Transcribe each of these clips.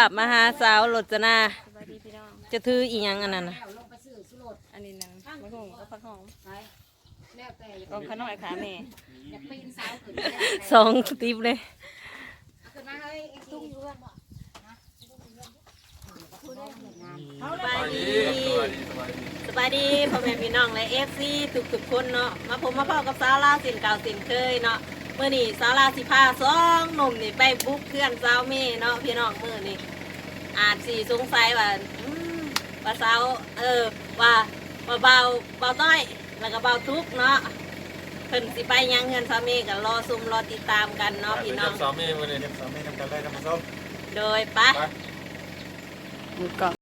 าพมาหาสาวรจนาสบายดีพี่น้อง จะถืออีหยังอันนั้นน่ะลงไปซื้อสุรสอันนี้นังมะฮุ่งกับผักหอมไปแล้วแต่กองขน้อยขาแม่อยากปีนเสาขึ้นสองติบเลยขึ้นมาเฮ้ยไอ้ตุ้งอยู่กันบ่สบายดีสบายดีพ่อแม่พี่น้องและเอฟซีทุกทุกๆคนเนาะมาผมมาพ่อกับสาวลาวสินเก่าสินเคยเนาะ เมื่อนี้สาวลาวสิพาสองหนุ่มนี่ไปบุกเพื่อนสาวเม่เนาะพี่น้องมื่อนี้อาจสีสงสัยว่าอืมว่าสาวเออว่าว่าเบาเบาต้อยแล้วก็เบาทุกข์เนาะเพิ่นสิไปยังเงินสาวเม่ก็รอซุ่มรอติดตามกันเนาะพี่น้อง สามีวันนี้สามีทำกันได้ทำมาส้มโดยปะไปกล่อง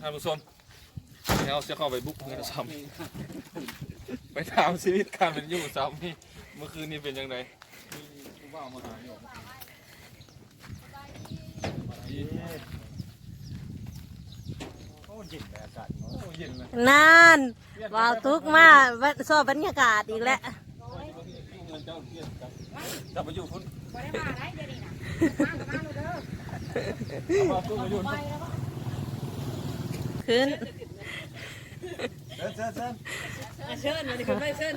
ท่านผู้ชมแล้วจะเข้าไปบุกเงินสามีไปถามชีวิตการเป็นอยู่สามีเมื่อคืนนี้เป็นยังไงมีผู้บ่าวมาหาอยู่โอ้เย็นเลยอากาศโอ้เย็นเลยนานว้าวทุกข์มากชอบบรรยากาศอีกแล้วเงินเจ้าเย็นครับกลับมาอยู่พุ่นบ่ได้มาได้เดี๋ยวนี้นะมากับมาเลยเด้อกลับมาพุ่นมาอยู่ไปพุ่นแล้วบ่ ขึ้นเชิญเชิญเชิญเชิญมาดิคุณไม่เชิญ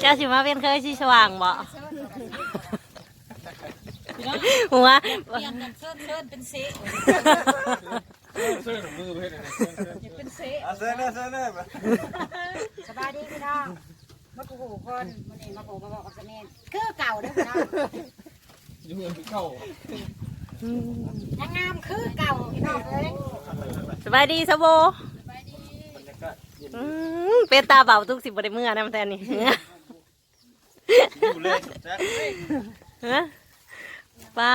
เจ้าสิมาเป็นเคยสิสว่างบ่หัวเรียนกันเชิญเชิญเป็นเสะเชิญมือไปให้หน่อยนะเชิญเชิญเป็นเสะอะเชิญเลยเชิญเลยสบายดีพี่น้องมากูหูคนมื้อนี้มากูมาบอกกับสามีคือเก่าเด้อพี่น้องอยู่เงินเข้ายั งงามคือเก่าพี่น้องเอ้ยสบายดีสะโบบรรยากาศเย็นอืมเป็นตาเบาทุกสิบบ่ได้เมื่อนะมันแต่นี่อยู่เลยแจ๊คฮะป้า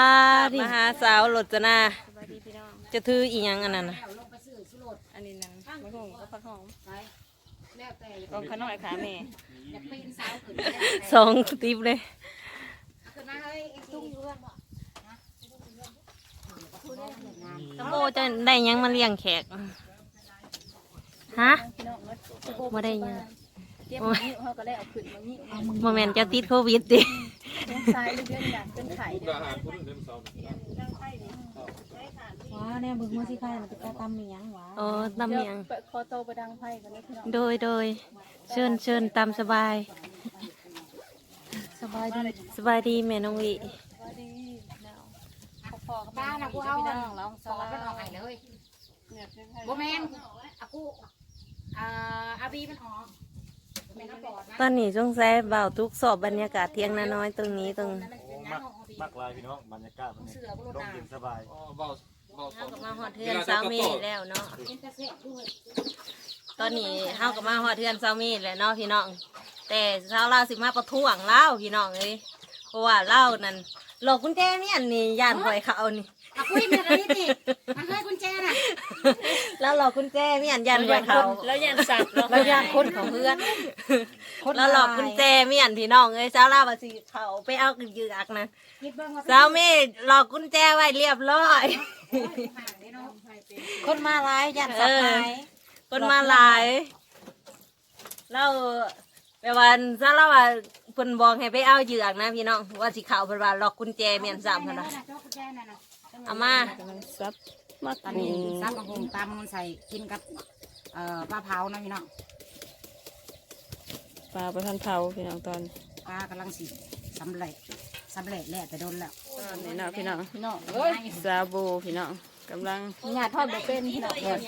ที่มาหาสาวรจนาสบายดีพี่น้องจะถืออีหยังอันนั้นน่ะแล้วลงไปซื้อสุรสอันนี้นังมะฮุ่งกับผักหอมไปแล้วแต่กองขน้อยขาแม่อยากปีนเสาขึ้นสองติบเลยขึ้นมาเฮ้ยไอ้ตุ้ง อยู่กันบ่สะโบจะได้หยังมาเลี้ยงแขก ฮะพี่น้องเอ้ยบ่ได้หยังเก็บมานิ้วเขาก็ได้เอาขึ้นมานิ้วเอาโมเมนต์จะติดโควิดดิต้องซ้ายเลื่อนกันเป็นไข่มุกดาหารพุ่นเดิมเสาร์ว้าเนี่ยบึงมาสิไข่มันจะตำมียังวะโอ้ตำเมียงคอโตไปดังไพ่กันเลยพี่น้องโดยโดยเชิญเชิญตามสบาย สบายดี สบายดีแม่น้องวิสบายดีน้อง พอๆกับบ้าบ้านนะนะกูกูเอาเอาอันน้องเราสอนมันออกไห้เลยเนี่ยเป็นไพ่บ่แม่นอากูอ่าอาบีมันออกแม่นน้ำปอดนะตอนนี้สงสัยเบาทุกสอบบรรยากาศเที่ยงนาน้อยตรงนี้ตรงนั่นมันเป็นน้ำของอาบีมากลายพี่น้องบรรยากาศมันเสือบ่รร่ดมน้เย็นสบายอ๋อเบาเบาเฮาก็มาฮอดเทือนซาวมีแล้วเนาะำเป็นกระเซ็ด้วย ตอนนี้เฮาก็มาฮอดเทือนซาวมีแล้วเนาะพี่น้อง แต่ชาวลาวสิมาประท้วงเล่าพี่น้องเอ้ยเพราะว่าเล่านั่น หลอกกุญแจเมียนนี่ย่านข่อยเขานี่อาคุยแม่อะไรนี่ติมันเคยกุญแจน่ะแล้วหลอกกุญแจเมียนย่านข่อยเขาแล้วยันสัตว์แล้วย่านคนของเพื่อนแล้วหลอกกุญแจเมียนพี่น้องเอ้ยชาวลาวว่าสิเขาไปเอากึ่งยือกนะคิดเบิ่งว่าสาวเมย์หลอกกุญแจไว้เรียบร้อยคนมาหลายยันสับหายคนมาหลายเราแปลว่าซาเราว่า เพิ่นบอกให้ไปเอาเหยือกนะพี่น้องว่าสิเข้าเพิ่นว่าล็อกกุญแจเมียนซ้ำเพิ่นว่าเจ้ากุญแจนั่นน่ะเอามาซับมาตอนนี้ซับมะฮุงตำมันใส่กินกับเอ่อปลาเผานะพี่น้องปลาประทันเผาพี่น้องตอนปลากำลังสิสำเร็จสำเร็จแล้วแต่โดนแล้วนี่เนาะพี่น้องพี่น้องเอ้ยซาบูพี่น้องกำลังหยาดทอดบ่เป็นพี่น้องเอ้ย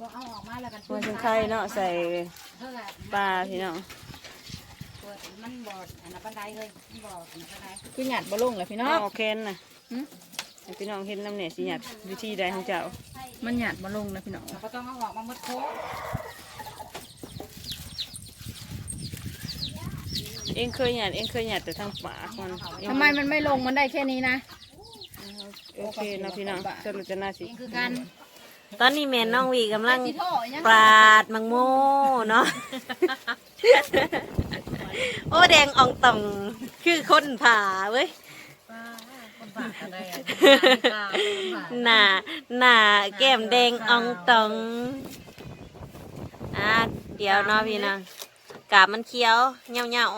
บอกเอาออกมาแล้วกันหัวชิงไข่เนาะใส่เท่าไหร่ปลาพี่น้องเปิดมันบอดอันนั้นปันไดเลยมันบอดอันนั้นปันไดคือหยัดบ่ลงเลยพี่น้อง เอาออกแคนน่ะให้พี่น้องเห็นน้ำเนี่ยสิหยัดวิธีใดของเจ้า มันหยัดบ่ลงนะพี่น้อง เราก็ต้องเอาออกมาหมดโค้งเองเคยหยัดเองเคยหยัดแต่ทางปากมันทำไมมันไม่ลงมันได้แค่นี้นะ โอเคเนาะพี่น้องสรุปจะน่าสิเองคือกันตอนนี้แม่น้องวีกำลังสิโทษยังปราดมังโมเนาะ โอ้แดงอ่องต่องคือคนผ่าเว้ยหน้าหน้าแก้มแดงอ่องต่องอะเดี๋ยวเนาะพี่น้องกาบมันเคี้ยวเหี่ยวเหี่ยว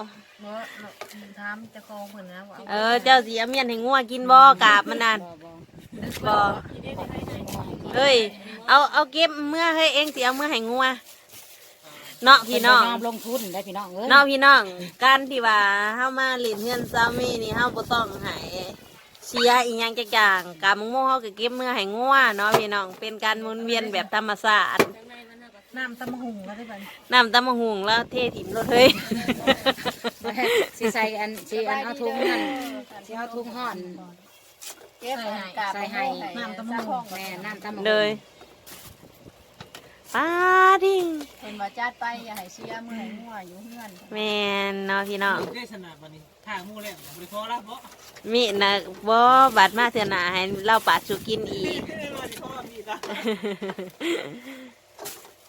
ถามเจะคองเพิ่นนะว่าๆเออเจ้าสีเมียนให้งัวกินบ่กาบมันนั่นบ่เฮ้ยเอาเอาเก็บเมื่อให้เองสิเอาเมื่อให้งัว เนาะพี่น้องยอมลงทุนได้พี่น้องเอ้ยน้องพี่น้องการที่ว่าเฮามาเล่นเฮือนซามีนี่เฮาบ่ต้องให้เชียร์อีหยังจักอย่างกามังโมเฮาก็เก็บมือให้งัวเนาะพี่น้องเป็นการหมุนเวียนแบบธรรมชาติน้ำตำหุงแล้วได้บัดน้ำตำมะหุงแล้วเทถิ่มรถเฮ้ยสิใส่อันสิอันเอาทุ่งนั่นสิเอาทุ่งห่อนเก็บให้ใส่ให้น้ำตำหุงแม่น้ำตำเลย ป้าดิ่งเพิ่นว่าจัดไปอย่าให้เสียมื้อให้งัวอยู่เฮือนแม่นเนาะพี่น้องได้สนามวันนี้ทางหมู่แล้วบริพอแล้วเพราะมีนะบ่บาดมาเถื่อหนาให้เราปาดสุกินอีกไม่ได้บริพอมีละ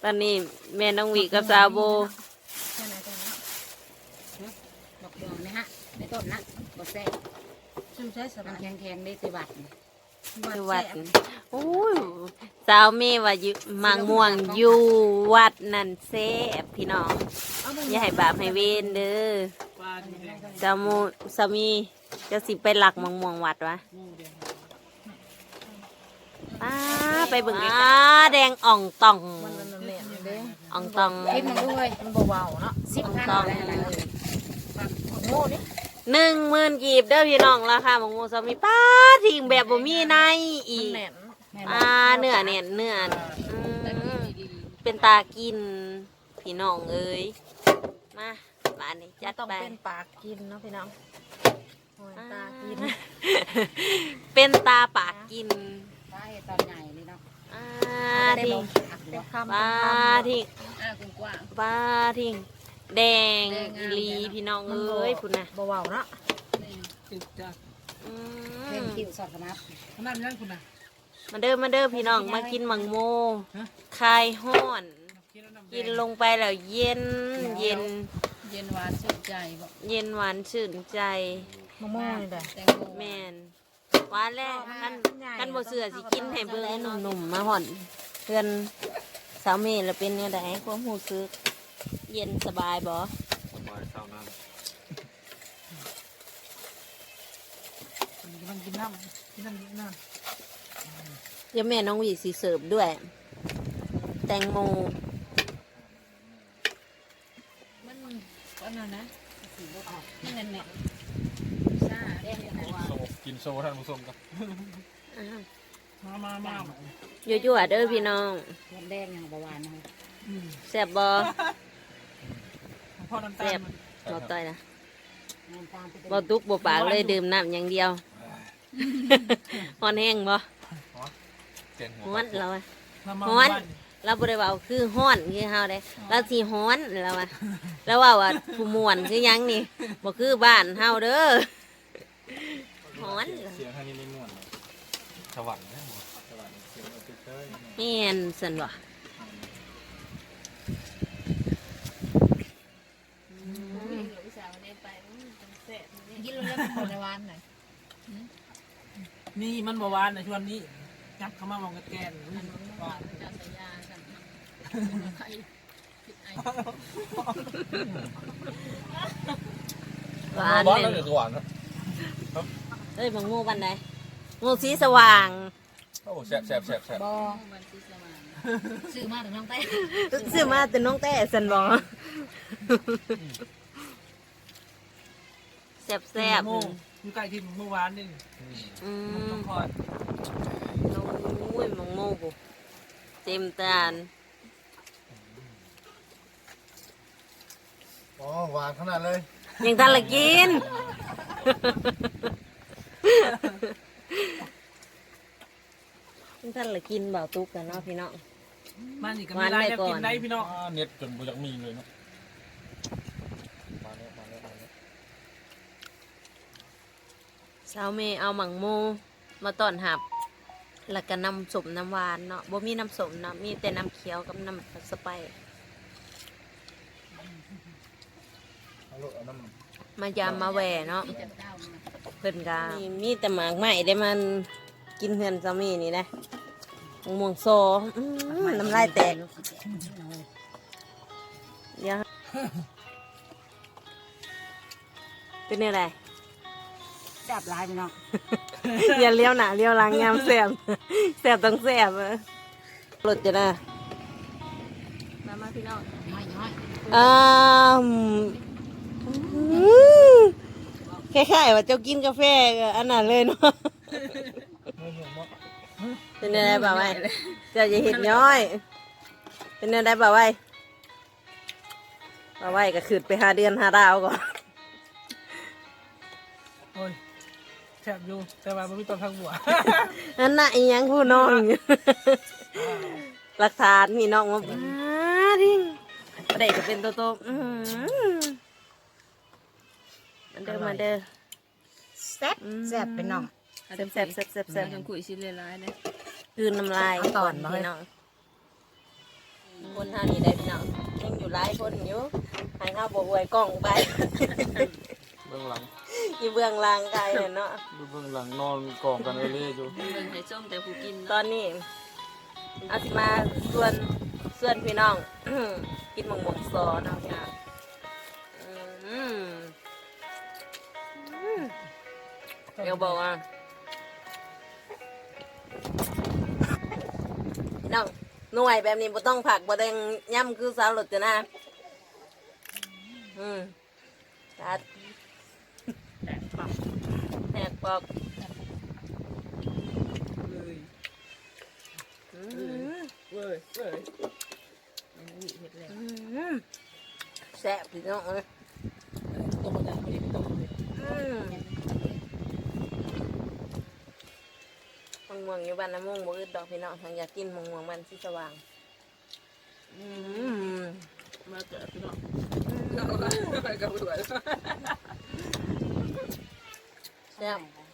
ตอนนี้แม่น้องหวีกับซาโบแค่ไหนตรงนี้ดอกดองนะฮะในต้นนะบ่แซ่ชื่อใช้สบามันยแข็งแข็งได้สิบัด อยู่วัดโอ้ยสาวเมว่าอยู่มังม่วงอยู่วัดนั่นเซฟพี่น้องอย่าให้บาปให้เวนเด้อปลาที่แดงสามูสามีจะสิไปหลักมังม่วงวัดวะหมู่แดงป้าไปเบิ่งอ่าแดงอ่องตองมันนั่นแหละเด้อ่องตองคิดมันด้วยมันบ่เว้าเนาะสิบพันต้องอะไรอะไรเลยโง่นี่ หนึ่งหมื่นกีบเด้อพี่น้องราคามังม่วงสามีป้าทิ้งแบบบ่มีในอีกแหน่นอ่าเนื้อเนี่ยเนื้ออืมเป็นตากินพี่น้องเอ้ยมาบ้านนี้จัจะดต้องไป เป็นปากกินเนาะพี่น้องโอ้ยตากินเป็นตาปากกินได้ตอนใหญ่นี่เนาะอ่าได้ทิ้ลงงเป็นคำปลาทิ้งอ่าคุณกว้างปลาทิ้ง แดงแดงอีงามหลีพี่น้องเอ้ยคุณนะบ่เว้าเนาะติดจ้ะอืเล่นมคิวสอดขมับขนาดนั้นคุณนะมาเด้อมาเด้อพี่น้องมากินมังโมคลายห้อนคิดแล้วน้ำแดกินงลงไปแล้วเย็นเย็นเย็นหวานชื่นใจบ่เย็นหวานชื่นใจมะม่วงนี่แหละ แตงโมแมนหวานแล้วกันกันบ่เสือสิกินให้เบิ่งไอ้หนุ่มๆมาห่อนเพื่อนสาวเมย์แล้วเป็นเนี่ยไดความรู้สึก เย็นสบายบ่สบายเท่านั้นกำลังกินน้ำกินน้ำกินน้ำเดี๋ยวแม่น้องวีสิเสิร์ฟด้วย แตงโมมันอันนั้นนะนี่นั่นแหละซ่าแดงจังวะโซกินโซท่านผู้ชมครับมามามายั่วๆเด้อพี่น้องแดงอย่างบาวานนะแซ่บบ่ พ่อน้ำตาแซ่ลบบ่ต่อยนะน้ำตาลที่เป็นบ่ตุกบ่ปากเลยดื่มน้ำอย่างเดียวฮ้อนแห้งบ่เจนหัฮ้วอนเราอะมามาฮ้อนเราบ่ได้เว้าคือฮ้อนคือเฮาเด้เราสิฮ้อนแล้วว่าแล้วว่าว่าผู้ม่วนคือหยังนี่บ่คือบ้านเฮาเด้อฮ้อนเสียงท่านนี้ไม่ม่วนเลยสวรรค์นะสวรรค์เสียงเอาไปเต้ยแม่นซั่นบ่ กินแล้วมันหมดในวันไหนนี่มันบาวานในช่วงนี้ยับเข้ามามองกระแกนหวานจะใส่ยากันไข้ผิดไอหวานบ้านแม่แล้วนเดี๋ยวสวรรค์นะเอ้ยบังโง่บันใดโง่สีสว่างโอ้แซ่บแซ่บแซ่บแซ่บบอมันซีสมานซื้อมาแต่น้องเต้ซื้อมาแต่น้องแต่สันบอแซ่บแซ่บโมงอยู่ใกล้ที่เมื่อวานนี่ๆอืต้องคอยโอ้ยมังโม่บุเต็มตานอ๋อหวานขนาดเลยยังทันละกิน ยังทันละกินเบาตุกกันเนาะพี่น้อง มันนี่ก็มีหลายกินได้พี่น้องเน็ตจนบ่อยากมีเลยเนาะ สาวเมย์เอาหมังโมมาต้อนหับ แล้วก็น้ำสมน้ำหวานเนาะบ่มีน้ำสมนะมีแต่น้ำเขียวกับน้ำสไปร์เอาลูกเอาน้ำ มายามมาแหวเนาะเพิ่นกามีแต่หมากใหม่ได้มันกินเฮือนสามีนี่นะมะม่วงโซอื้อน้ำลายแตกเดี๋ยวเป็นอะไร จับลายพี่น้องอย่าเลี้ยวหนาเลี้ยวหลังยามแสบแสบต้องแสบเลยรถจะนะมามาพี่น้องน้อยน้อยอ่ามคล้ายๆว่าเจ้ากินกาแฟก็อันนั้นเลยเนาะเป็นอะไรบ่าวไว้เจ้าจะเห็นย้อย เป็นอะไรบ่าวไว้บ่าวไว้ก็ขืดไปหาเดือนหาดาวก่อน ซ่บอยู่ แต่ว่ามันมีต้นทางหัวอันน่ะอีหยังผู้น้อง หลักฐานมีน้องมาบ้าดิประเด็กก็เป็นโตโตๆอื้อหือมันเด้อมาเด้อแซ่บแซ่บเป็นน้อง แซ่บแซ่บแซ่บแซ่บแซ่บจังคุยสิเลร้ายเด้คืนน้ำลายเอาตอนบ่พี่น้องคนท่านี้ได้พี่น้องยังอยู่หลายคนอยู่ให้ข้าวบอวยกล้องไป เบื้องหลัง อยู่เบื้องหล่างไกลเนี่ยเนาะ ดูเบื้องหลังนอนกองกันเอเล่อยู่เบิ่งให้ส้มแต่ผู้กินตอนนี้อาสิมาส่วนส่วนพี่น้อง กินหมงหมงซอเนาะพี่น้องอืมอืมเดี๋ยวบอกว่าพี่น้องหน่วยแบบนี้บ่ต้องผักบ่ต้องย่ำคือสาวหลุดจ้ะนะ อืมตัดแตกปอก แตกปอกอืมเว้ยเว้ยอืมแซ่บพี่น้องเอ้ยตัวมันใหญ่ไม่ได้ตัวเลยมังม่วงอยู่บ้านน้ำม่วงบ่อึดดอกพี่น้องทางอยากกินมังม่วงมันสีสว่างมาเกิดพี่น้องแซ่บด้วย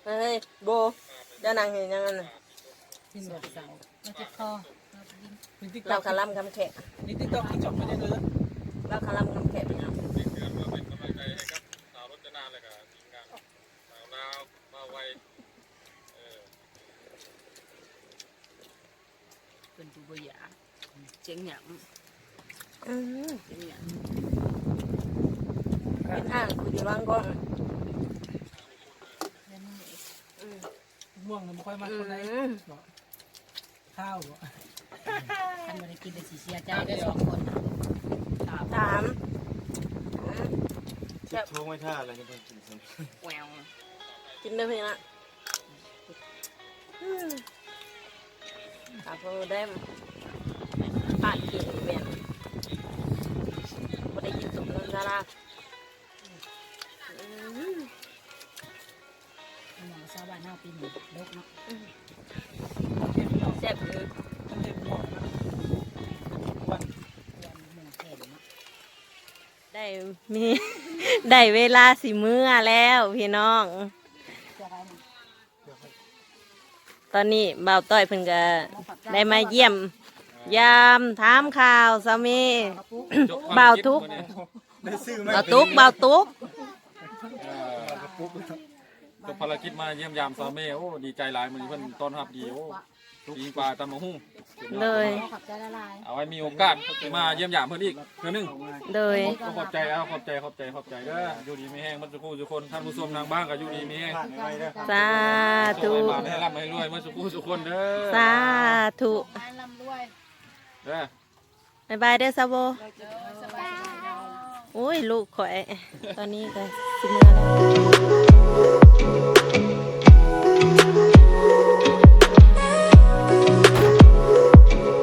เฮ้ยโบเจะนั่งเห็นยังไงน่ะกินแบบสั่งมันจะคอนี่ติ๊กต็เราอกคาร่ำคำแขกนี่ติ๊กต็อกที่จบไม่ได้เลยเราคาร่ำคำแขกพี่น้องเป็นกำลังใจให้กับสาวรจนาเลยกับทีมงานสาวลาวมาไวเออเป็นผู้บ่อยากเจียงหยังอืมเจียงหยังเป็นทางคุณจะวางก่อนอืม ม่วงมันไม่ค่อยมาคนไหนมข้าวเหรอท่านบริกินเป็นสีเสียใจได้สองคนถามจะโชว์ไม่ท่าอะไรจะเป็นกินสิแหววกินได้เพียงละอืมถ้าพอได้ปาดกินเมียนบ่ได้กินสมน้ำซาลา ชาวบ้านเน่าปีนลกเนาะแซ่บอยู่มันเต็มหมดนะวันเรียนหมูแก่เนาะได้มี ได้เวลาสิมื้อแล้วพี่น้อง จะได้ตอนนี้บ่าวต้อยเพิ่นก็ได้มาเยี่ยม ยามถามข่าวสามีจบบ่าวทุกข์ได้ซื้อไหมบ่าวตุกบ่าวตุกเออ จบภารกิจมาเยี่ยมยามซาเม่โอ้ดีใจหลายมือเพิ่นต้อนรับดีโอ้ดีกว่าตำมะฮุ่งเลย ขอบใจละลายเอาไว้มีโอกาสมาเยี่ยมยามเพิ่นอีกเทื่อนึงเลยก็ขอบใจเอาขอบใจขอบใจขอบใจเด้ออยู่ดีไม่แห้งมันสุขทุกคนท่านผู้ชมทางบ้านก็อยู่ดีไม่แห้งสาธุให้มาให้ร่ำให้รวยมันสุขทุกคนเด้อสาธุบ้านลำรวยเด้อบ๊ายบายเด้อซาโบสบายโอ้ยลูกข่อย ตอนนี้ก็สิเมื่อแล้ว Música